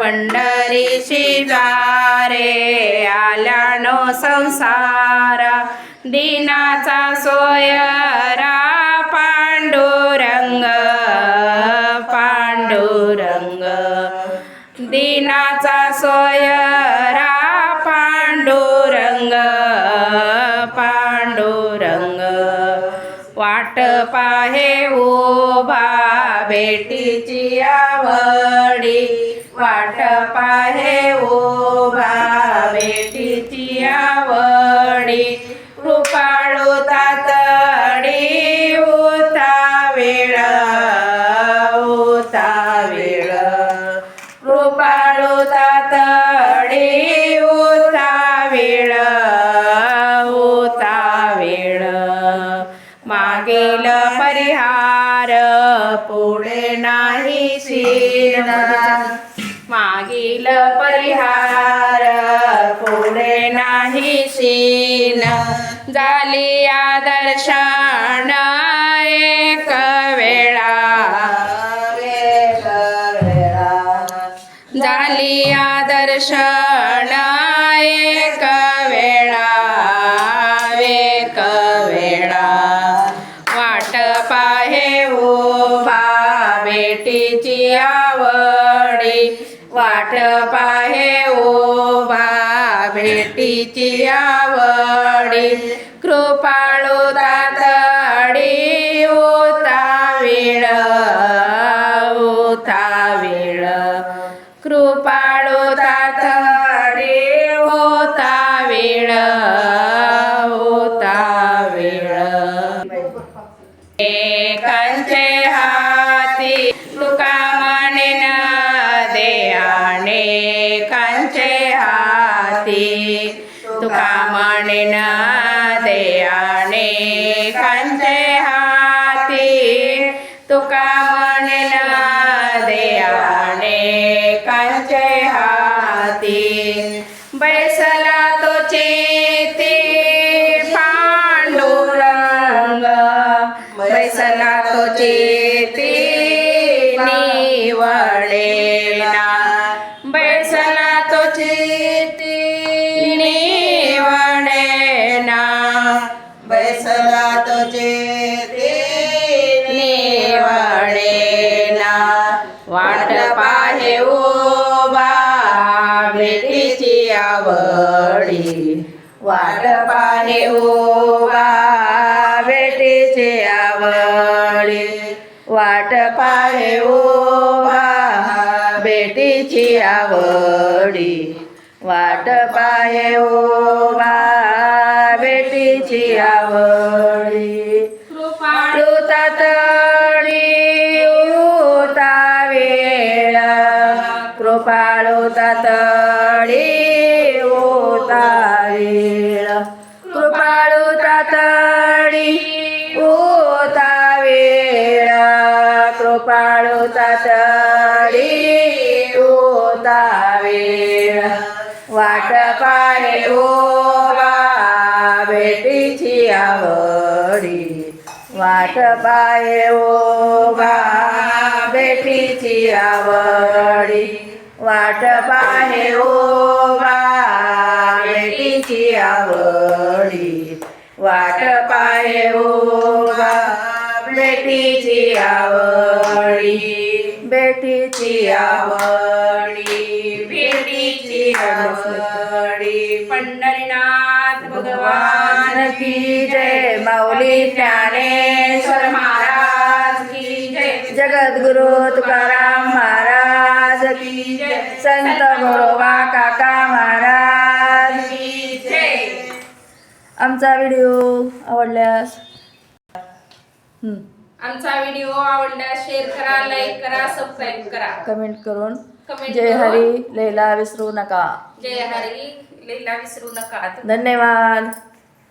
पंढरीशी जा रे आल्यानो संसार. दिनाचा सोयरा पांडुरंग पांडुरंग. दिनाचा सोयरा पांडुरंग पांडुरंग. वाट पाहे उभा भेटीची आवडी. पाठ पाहे उभा भेटीची आवडी. कृपाळू तातडी उता वेळ उता वेळ. कृपाळू तातडी उता वेळ उता वेळ. मागेल परिहार पुढे नाही शीन मागील परिहार पुढे नाही शीन झाली या दर्शन एक वेळा. झाली या वाट पाहे बा भेटीची आवडी. कृपाळू तातडी होता वेळ उता वेळ. कृपाळू तातडी होता वेळ होता वेळ. कांचे हाती तुका म्हणेन देयाने कांचे हाती तुका म्हणेन देयाने कांचे हाती बैसला तो चेती पांडुरंग बैसला तो चेती निवडे निवडेना बैसला तुझे निवडेना। वाट पाहे उभा भेटीची आवडी। वाट पाहे उभा भेटीची आवडी। वाट पाहे उभा भेटीची आवडी। वाट पाहे उभा भेटीची आवडी. कृपाळू तातडी उता वेळ. कृपाळू तातडी उता वेळ. कृपाळू तातडी उता वेळ. कृपाळू तातडी उता वेळ. वाट पाहे उभा भेटीची आवडी. वाट पाहे उभा भेटीची आवडी. वाट पाहे उभा भेटीची आवडी. वाट पाहे उभा भेटीची आवडी. बेटीची आवडी. भेटीची आवडी. पंढरीनाथ भगवान. की जय माऊली ज्ञानेश्वर महाराज की जय. जगद्गुरु तुकाराम महाराज की जय. संत गोरोबा काका महाराज की जय. आमचा व्हिडिओ आवडल्यास आमचा व्हिडिओ आवडल्यास शेअर करा लाईक करा सबस्क्राईब करा. कमेंट करून कमेंट जय हरी लैला विसरू नका. जय हरी लिहिला विसरू नका. धन्यवाद.